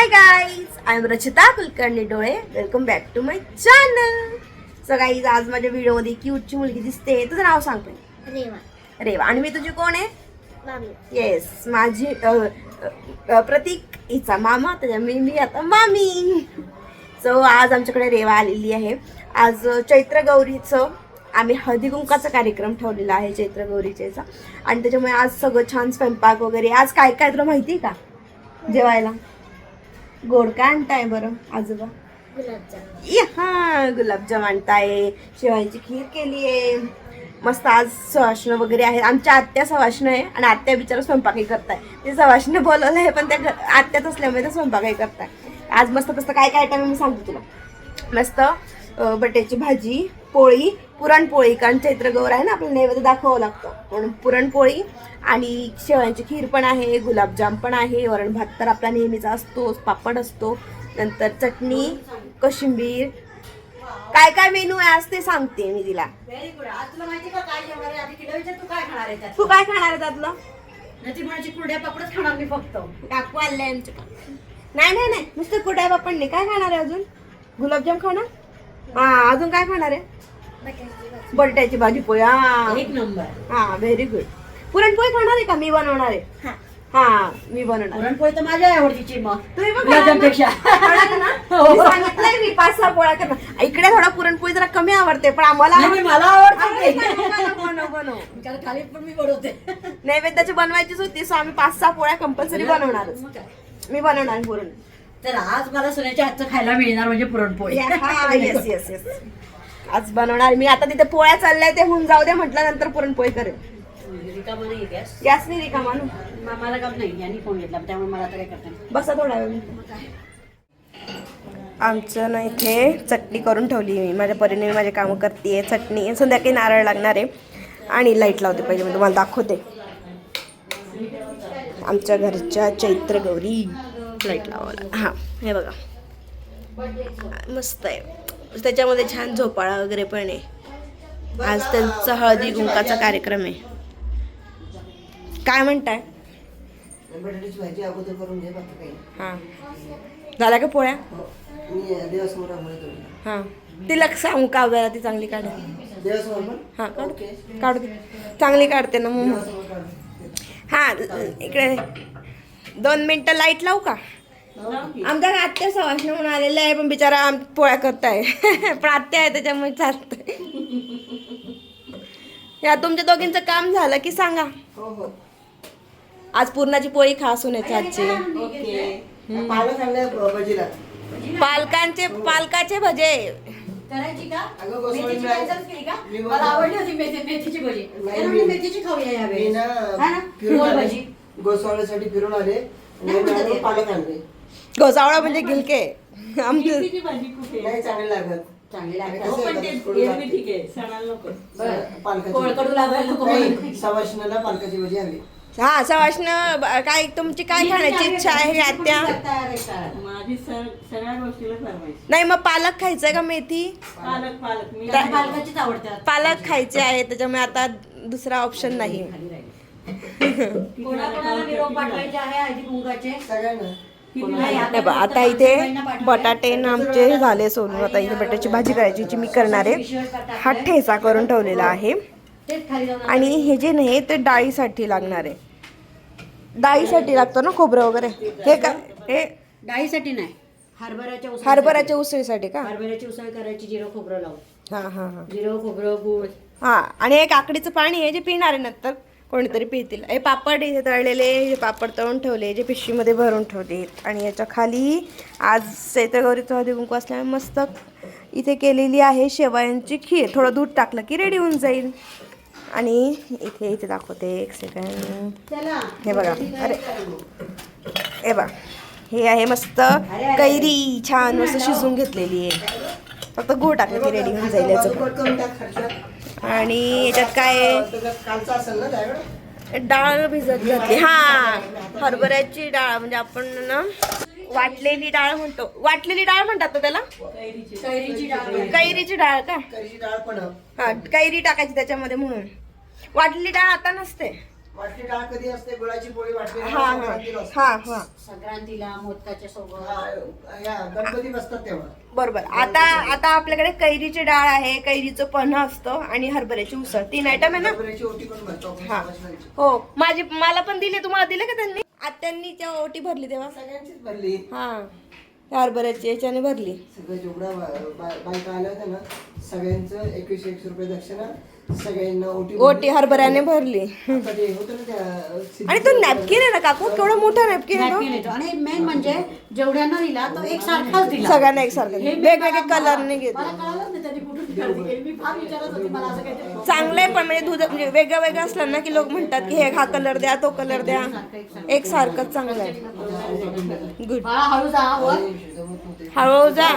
Hi guys I am Rachita Kulkarni Dole. Welcome back to my channel so guys आज माझ्या व्हिडिओमध्ये क्यूटची मुलगी दिसते. तुझं नाव सांग पण रेवा. रेवा. आणि मी तुझी कोण आहे? मामी. येस माझी प्रतीक हिचा मामा. त्याच्यामुळे मी आता मामी. सो आज आमच्याकडे रेवा आलेली आहे. आज चैत्र गौरीचं आम्ही हळदी कुंकाचा कार्यक्रम ठेवलेला आहे चैत्र गौरीचेचा. आणि त्याच्यामुळे आज सगळं छान स्वयंपाक वगैरे. आज काय काय तुला माहिती आहे का? जेवायला? गोड काय आणताय बरं आजोबा? हा गुलाबजाम आणताय शेवायची खीर केली आहे मस्त आज सवाशणं वगैरे आहे आमच्या आत्या सवाशणं आहे आणि आत्या बिचारा स्वयंपाकही करताय. ते सवाशणं बोलवलं आहे पण त्या आत्याच असल्यामुळे ते स्वयंपाकही करताय. आज मस्त मस्त काय काय आयटम मी सांगते तुला. मस्त बटाट्याची भाजी पोळी पुरणपोळी कारण चैत्र गौर आहे ना आपल्याला नैवेद्य दाखवावं लागतं. म्हणून पुरणपोळी आणि शेवयांची खीर पण आहे गुलाबजाम पण आहे वरण भात तर आपला नेहमीचा असतोच पापड असतो. नंतर चटणी कोशिंबीर. काय काय मेनू आहे आज ते सांगते मी तिला. तू काय खाणार आहे त्यातलं? काकू आले आमच्या नाही नाही नाही नुसतं कुठे बापण नाही काय खाणार आहे अजून? गुलाबजाम खाणार? हा अजून काय खाणार आहे? बटाट्याची भाजी पोळी हा. एक नंबर. हा व्हेरी गुड पुरणपोळी खाणार आहे का? मी बनवणार आहे. हा. हा मी बनवणार. पुरणपोळी तर माझ्या आवडतीची मग. तुम्ही पण खाणार ना? गुलाबजामपेक्षा. खाणार ना? हो. मी सांगितलंय मी पाच सहा पोळ्या करणार इकडे थोडा पुरणपोळी जरा कमी आवडते पण आम्हाला नाही, मला आवडते. बनवू, बनवू. त्याला थाली पण मी बनवते. नैवेद्याची बनवायचीच होती सो आम्ही पाच सहा पोळ्या कंपल्सरी बनवणारच. मग काय? मी बनवणार पुरण. तर आज मला सोन्याच्या हातचं खायला मिळणार म्हणजे पुरणपोळी. येस येस येस आज बनवणार. मी आता तिथे पोळ्या चालल्या ते होऊन जाऊ दे म्हटलं नंतर पुरणपोळी करेल रिकामा नाही गॅस. गॅस नाही रिकामा ना? मला काम नाही यांनी फोन घेतला त्यामुळे मला आता काय करता. बसा थोडा वेळ. आमचं ना इथे चटणी करून ठेवली मी. माझ्या परीने माझे कामं करते चटणी संध्याकाळी नारळ लागणार आहे. आणि लाइट लावते पाहिजे मी तुम्हाला दाखवते. आमच्या घरच्या चैत्र गौरी. लाइट लावायला. हां हे बघा. मस्त आहे. त्याच्यामध्ये छान झोपाळा वगैरे पण आहे. आज त्यांचा हळदी कुंकाचा कार्यक्रम आहे. काय म्हणताय? हां. झाल्या का पोळ्या? हो. हां. तिला सांगू का वेळा ती चांगली काढ हां काढ. चांगली काढते ना मग हां इकडे दोन मिनटं लाइट लावू का? आमच्या आत्या सवाशने म्हणून आलेले आहे पण बिचारा आम पोळ्या करताय. पण आत्या आहे त्याच्यामुळे चालतंय. या तुमच्या दोघींचं काम झालं की सांगा. हो हो. आज पूर्णाची पोळी खा सुनेची आजची. पालकांचे पालकाचे भजे. करायची का? मला. आवडली होती मेथीची भजी. मेथीची खाऊया हा? फिरून आले. पालक आणले. गोसावळा म्हणजे गिलके. आमचे नाही चांगले लागत. चांगली आणि लागतात कसं आहे, आता कडू लागते. बरं. पालकाची कोळकडू लागायला नको. नाही, सवाशणाला पालकाची भाजी हवी. हा सवाष्ण काय तुमची काय खाण्याची इच्छा आहे आत्या? माझी सर सगळ्या गोष्टीला फरमाईश नाही मग पालक खायचंय का मेथी? पालक पालक. मी त्या- पालकाचीच आवडतात. पालक खायचे आहे त्याच्यामुळे आता दुसरा ऑप्शन नाही. कोणाकोणाला निरोप पाठवायचे आहे सगळ्यांना. नाही, आता हे बघ, फक्त आता इथे. बटाटे न आमचे झाले सोडून आता इथे बटाट्याची भाजी करायची जी मी करणार आहे. हा ठेचा करून ठेवलेला आहे. आणि हे जे नाही ते डाळीसाठी लागणार आहे. डाळीसाठी लागतो ना खोबरं वगैरे? हे का हे डाळीसाठी नाही हरभऱ्याच्या उसळीसाठी. हरभऱ्याच्या उसळीसाठी का? हरभऱ्याची उसळ करायची जिरं खोबरं लावून. हां हां हां. जिरं खोबरं गुळ. हां आणि हे काकडीचं पाणी आहे जे पिणार आहे नंतर कोणीतरी पितील. हे पापड इथे तळलेले हे पापड तळून ठेवले जे पिशवीमध्ये भरून ठेवले आणि याच्या खाली आज चैत्रगौरीचं हळदी कुंकू असल्यामुळे मस्त इथे केलेली आहे शेवयांची खीर. थोडं दूध टाकलं की रेडी होऊन जाईल. आणि इथे इथे दाखवते एक सेकंड हे बघा. अरे. हे बघा. हे आहे मस्त कैरी. छान मस्त शिजून घेतलेली आहे. फक्त गूळ टाकलं की रेडी होऊन जाईल याचं आणि याच्यात काय? डाळ भिजत घातली. हा हरभऱ्याची डाळ म्हणजे आपण ना वाटलेली डाळ म्हणतो. वाटलेली डाळ म्हणतात त्याला? कैरीची डाळ का? करीची डाळ पण. हा कैरी टाकायची त्याच्यामध्ये म्हणून. वाटलेली डाळ आता नसते. वाटली डाळ कधी असते? गुळाची पोळी वाटली डाळ हा हा. संक्रांतीला असते. हा हा. संक्रांतीला मोदकाच्या सोबत. हा, या गणपती बसतात तेव्हा. बरोबर. आता आता आपल्याकडे कैरीची डाळ आहे कैरीचं पन्ह असतं आणि हरभऱ्याची उसळ. तीन आयटम आहे ना? हरभऱ्याची ओटी पण भरतो आपण हा. हो. माझी मला पण दिली तुम्हाला दिले का त्यांनी? आत्यांनी त्या ओटी भरली तेव्हा? सगळ्यांचीच भरली. हा. हरभऱ्याची याच्याने भरली. सगळं जेवढा बा- बा- बायका आल्या होत्या ना सगळ्यांचं एकवीस एकशे रुपये दक्षिणा सगळ्यांना ओटी ओटी हरभऱ्याने भरली. आता ते होतं ना त्या सिद्धी- आणि तो नॅपकिन आहे ना काकू? केवढा मोठा नॅपकिन आहे तो? आणि मेन म्हणजे जेवढ्यांना दिला तो एक सारखाच दिला. सगळ्यांना एकसारखं मी वेगवेगळे मला- कलरने घेतले. मला चांगलं आहे पण म्हणजे दूध म्हणजे वेगळं वेगळं असलं ना की लोक म्हणतात की हे हा कलर द्या तो कलर द्या. एक सारखंच चांगलं आहे. गुड हळूहळू जा.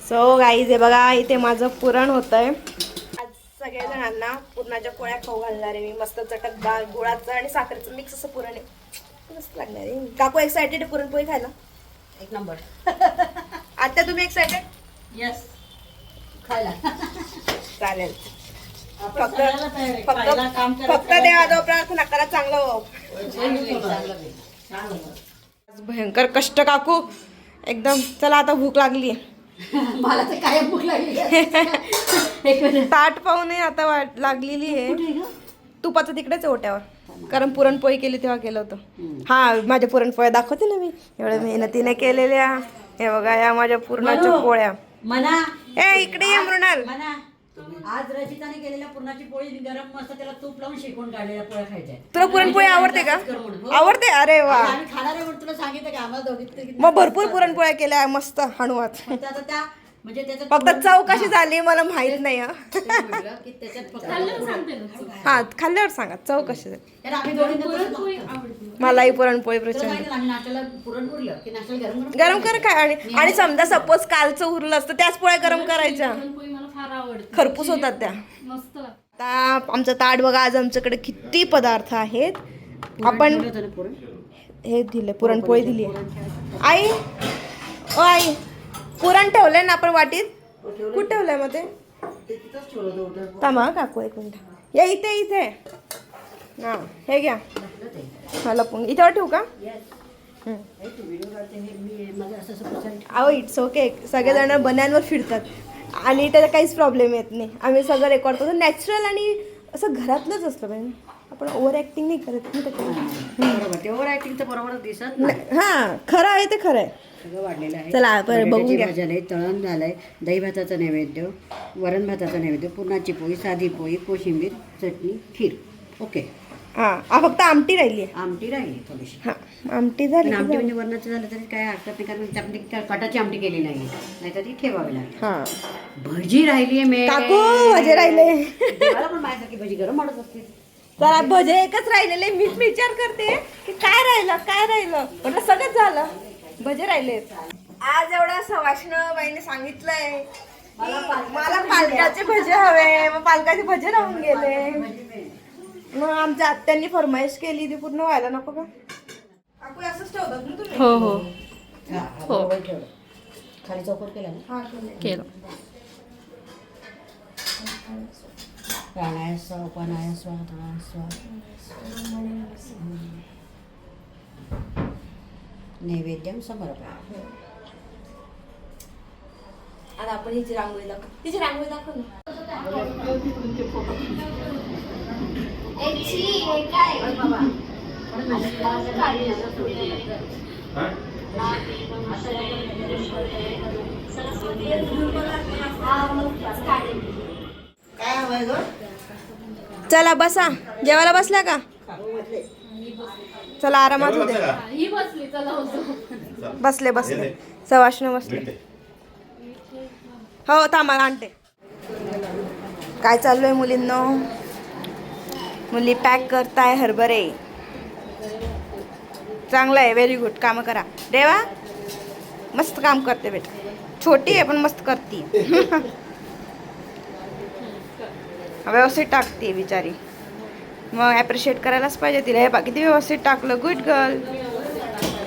सो गाईज हे बघा इथे माझं पुरण होत आहे आज सगळ्या जणांना पुरणाच्या पोळ्या खाऊ घालणार आहे मी. मस्त चटकदार गुळाचं आणि साखरेचं मिक्स असं पुरण आहे. मस्त लागणार आहे. काकू एक्सायटेड पुरणपोळी खायला? एक नंबर आता तुम्ही एक्सायटेड येस खायला. चालेल. फक्त फक्त फक्त देवाजवळ प्रार्थना करा चांगलं भयंकर कष्ट काकू. एकदम चला आता भूक लागली. मला तर काय भूक लागली. ताट पाहूने आता वाट लागलेली आहे? तुपाचं तिकडेच ओट्यावर. कारण पुरणपोळी केली तेव्हा केलं होतं. हा माझ्या पुरणपोळ्या दाखवते ना मी. एवढ्या मेहनतीने केलेल्या. हे बघा या माझ्या पुरणाच्या म्हणू. पोळ्या मना ए इकडे ये मृणाल मना आज रचिताने केलेल्या पुरणाची पोळी गरम मस्त त्याला तूप लावून शेकून काढलेल्या पोळ्या खायच्या तुला पुरणपोळी आवडते का कर म्हणून. हो. आवडते अरे वा आम्ही खाणार आहे म्हणून तुला सांगितलं की आम्हाला दोघी मग भरपूर पुरणपोळ्या केल्या मस्त फक्त आता त्या म्हणजे त्याच्यात फक्त चव कशी झाली मला माहीत नाही हं. तेच म्हटलं की त्याच्यात फक्त हा. खाल्ल्यावर सांगा चव कशी झाली. यार आम्ही दोघी मलाही पुरणपोळी तुला प्रचंड. सांगितलं आम्ही नाश्त्याला पुरण पुरलं की नाश्त्याला गरम गरम कर काय? आणि आणि समजा सपोज कालचं उरलं असतं त्याच पोळ्या गरम करायच्या. पुरणपोळी मला फार आवडते. खरपूस होतात त्या. मस्त. आता आमचं ताट बघा आज आमच्याकडे किती पदार्थ आहेत. आपण हे दिले पुरणपोळी दिली आई ओ आई. पुरण ठेवलंय ना आपण वाटीत? कुठं ठेवलंय मग ते? ते तिथंच ठेवलं होतं ओट्यावर. थांबा हा काकू एक मिनिट. या इथे इथे. हां हे घ्या. मला पण इथं ठेवू का? हं. अहो इट्स ओके सगळेजण बनांवर फिरतात. आणि त्याचा काहीच प्रॉब्लेम येत नाही. आम्ही सगळं रेकॉर्ड करतो. नॅचरल आणि असं घरातलंच असलं पाहिजे आपण ओव्हर ॲक्टिंग नाही करत. ओव्हर ऍक्टिंग तर बरोबर दिसत हां खरं आहे ते खरं आहे. सगळं वाढलेलं आहे. चला, बरं, बघून बटाट्याची घ्या. भाजी आली तळण झालंय. दही भाताचं नैवेद्य वरण भाताचं नैवेद्य पुरणाची पोळी साधी पोळी कोशिंबीर चटणी खीर. ओके. हां आ, फक्त आमटी राहिली आहे. आमटी राहिली थोडीशी. हां आमटी झाली पण आमटी झाली. म्हणजे वरणाचं झालं तरी काय हरकत नाही कारण ती आपली काय कटाची आमटी केली नाही नाहीतर ती ठेवावी लागेल. हां. भजी राहिली आहे मे काकू भजे राहिले. देवाला पण माझ्यासारखी भजी गरम वाटत असते. चला भजे एकच राहिलेले मीच विचार करते की काय राहिलं काय राहिलं? म्हटलं सगळंच झालं. भजे राहिले. आज एवढा सवाष्ण बाईने सांगितलंय की मला पालकाचे भजे हवे. मग पालकाचे भजे राहून गेले. मग आमच्या आत्यांनी फरमाईश केली. ती पूर्ण व्हायला नको का? हो हो. हो खाली चौकट केला हा. केलं. प्राणाय स्व नैवेद्यम समर्पया आता आपण हिची रांगोळी दाखव तिची रांगोळी दाखव ना. काय? हवंय ग? चला बसा. जेवायला बसल्या का? चला आरामात होते ही बसली चला होतो. बसले बसले. सवाष्ण बसले. हो थांबा आणते. काय चालू आहे मुलींनो? मुली पॅक करताय हरभरे. चांगलं आहे व्हेरी गुड कामं करा. देवा मस्त काम करते बेटा. छोटी आहे पण मस्त करते. व्यवस्थित टाकते बिचारी. मग ॲप्रिशिएट करायलाच पाहिजे तिला. हे बा किती व्यवस्थित टाकलं. गुड गर्ल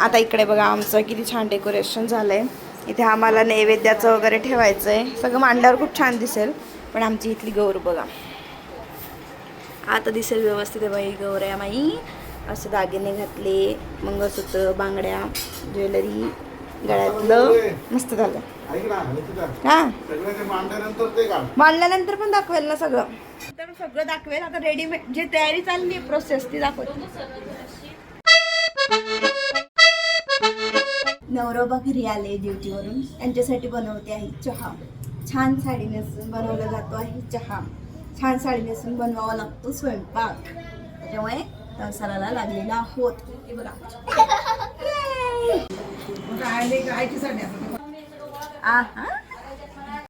आता इकडे बघा आमचं किती छान डेकोरेशन झालं आहे इथे आम्हाला नैवेद्याचं वगैरे ठेवायचं आहे सगळं मांडल्यावर खूप छान दिसेल पण आमची इथली गौर बघा. आता दिसेल व्यवस्थित आहे बाई गौऱ्या माई. असं दागिने घातले मंगळसूत्र बांगड्या ज्वेलरी. गळ्यातलं. मस्त झालं. ऐक ना आणि तुझं. हा. सगळं ते मांडल्यानंतर पण दाखवेल ना सगळं. तर सगळं दाखवेल. आता रेडीमेड जे तयारी चालली प्रोसेस ती दाखवते. नवरोबा घरी आले ड्युटीवरून त्यांच्यासाठी बनवते आहे चहा. छान साडी नेसून बनवला जातो आहे चहा. छान साडी नेसून बनवावा लागतो स्वयंपाक. त्याच्यामुळे संसाराला लागलेला आहोत. हे बघा. आहा